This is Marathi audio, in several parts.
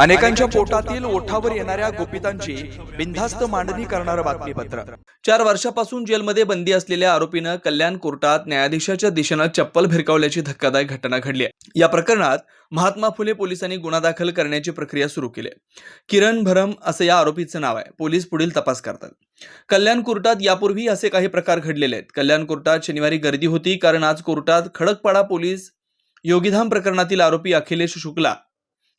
अनेकांच्या पोटातील ओठावर येणाऱ्या गोपितांची बिनधास्त मांडणी करणारं बातमीपत्र. चार वर्षापासून जेलमध्ये बंदी असलेल्या आरोपीनं कल्याण कोर्टात न्यायाधीशाच्या दिशेनं चप्पल भिरकावल्याची धक्कादायक घटना घडली आहे. या प्रकरणात महात्मा फुले पोलिसांनी गुन्हा दाखल करण्याची प्रक्रिया सुरू केली. किरण भरम असं या आरोपीचं नाव आहे. पोलीस पुढील तपास करतात. कल्याण कोर्टात यापूर्वी असे काही प्रकार घडलेले आहेत. कल्याण कोर्टात शनिवारी गर्दी होती कारण आज कोर्टात खडकपाडा पोलीस योगीधाम प्रकरणातील आरोपी अखिलेश शुक्ला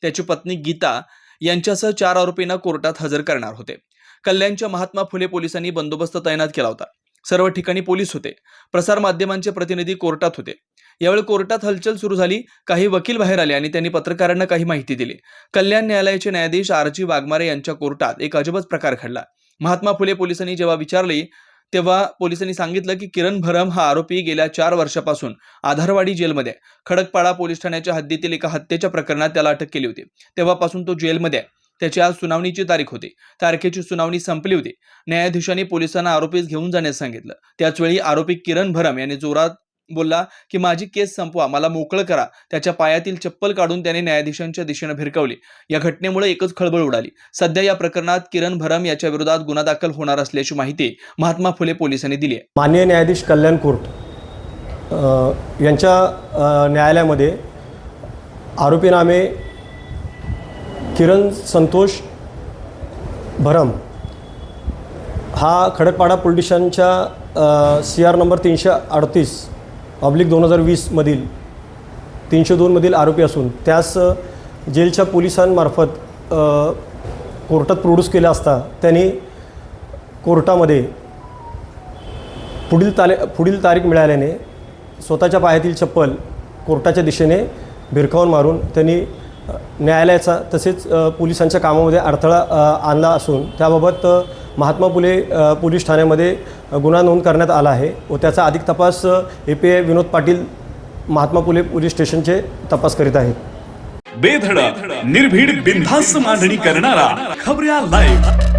त्याची पत्नी गीता यांच्यासह चार आरोपींना कोर्टात हजर करणार होते. कल्याणच्या महात्मा फुले पोलिसांनी बंदोबस्त तैनात केला होता. सर्व ठिकाणी पोलीस होते. प्रसार माध्यमांचे प्रतिनिधी कोर्टात होते. यावेळी कोर्टात हलचल सुरू झाली काही वकील बाहेर आले आणि त्यांनी पत्रकारांना काही माहिती दिली. कल्याण न्यायालयाचे न्यायाधीश आर जी वाघमारे यांच्या कोर्टात एक अजबच प्रकार घडला. महात्मा फुले पोलिसांनी जेव्हा विचारले तेव्हा पोलिसांनी सांगितलं की किरण भरम हा आरोपी गेल्या चार वर्षापासून आधारवाडी जेलमध्ये आहे. खडकपाडा पोलीस ठाण्याच्या हद्दीतील एका हत्येच्या प्रकरणात त्याला अटक केली होती. तेव्हापासून तो जेलमध्ये आहे. त्याची आज सुनावणीची तारीख होती. तारखेची सुनावणी संपली होती. न्यायाधीशांनी पोलिसांना आरोपीस घेऊन जाण्यास सांगितलं. त्याचवेळी आरोपी किरण भरम यांनी जोरात बोलला की माझी केस संपवा मला मोकळं करा. त्याच्या पायातील चप्पल काढून त्याने न्यायाधीशांच्या दिशेनं भिरकावली. या घटनेमुळे एकच खळबळ उडाली. सध्या या प्रकरणात किरण भरम याच्या विरोधात गुन्हा दाखल होणार असल्याची माहिती महात्मा फुले पोलिसांनी दिली आहे. माननीय न्यायाधीश कल्याण कोर्ट यांच्या न्यायालयामध्ये आरोपीनामे किरण संतोष भरम हा खडकपाडा पोलीस स्टेशनच्या सी आर नंबर तीनशे अडतीस ऑब्लिक दोन हजार वीसमधील तीनशे दोनमधील आरोपी असून त्यास जेलच्या पोलिसांमार्फत कोर्टात प्रोड्यूस केला असता त्यांनी कोर्टामध्ये पुढील ताले पुढील तारीख मिळाल्याने स्वतःच्या पायातील चप्पल कोर्टाच्या दिशेने भिरकावून मारून त्यांनी न्यायालयाचा तसेच पोलिसांच्या कामामध्ये अडथळा आणला असून त्याबाबत महात्मा फुले पोलीस ठाण्यामध्ये गुन्हा नोंद करण्यात आला आहे व त्याचा अधिक तपास A P I Vinod Patil Mahatma Phule police स्टेशनचे तपास करीत आहेत. बेधडक निर्भीड बिनधास्त मांडणी करणारा खबऱ्या लाईव्ह